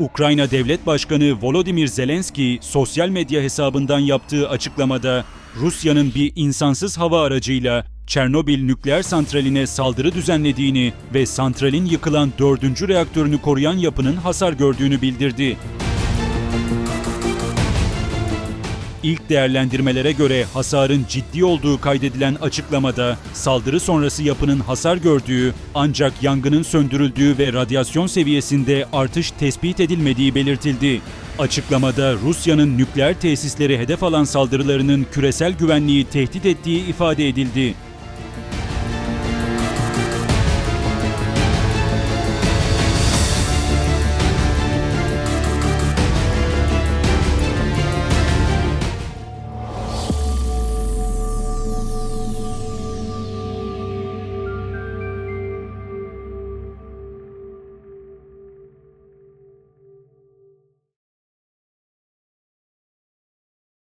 Ukrayna Devlet Başkanı Volodymyr Zelenski sosyal medya hesabından yaptığı açıklamada Rusya'nın bir insansız hava aracıyla Çernobil nükleer santraline saldırı düzenlediğini ve santralin yıkılan dördüncü reaktörünü koruyan yapının hasar gördüğünü bildirdi. İlk değerlendirmelere göre hasarın ciddi olduğu kaydedilen açıklamada saldırı sonrası yapının hasar gördüğü ancak yangının söndürüldüğü ve radyasyon seviyesinde artış tespit edilmediği belirtildi. Açıklamada Rusya'nın nükleer tesisleri hedef alan saldırılarının küresel güvenliği tehdit ettiği ifade edildi.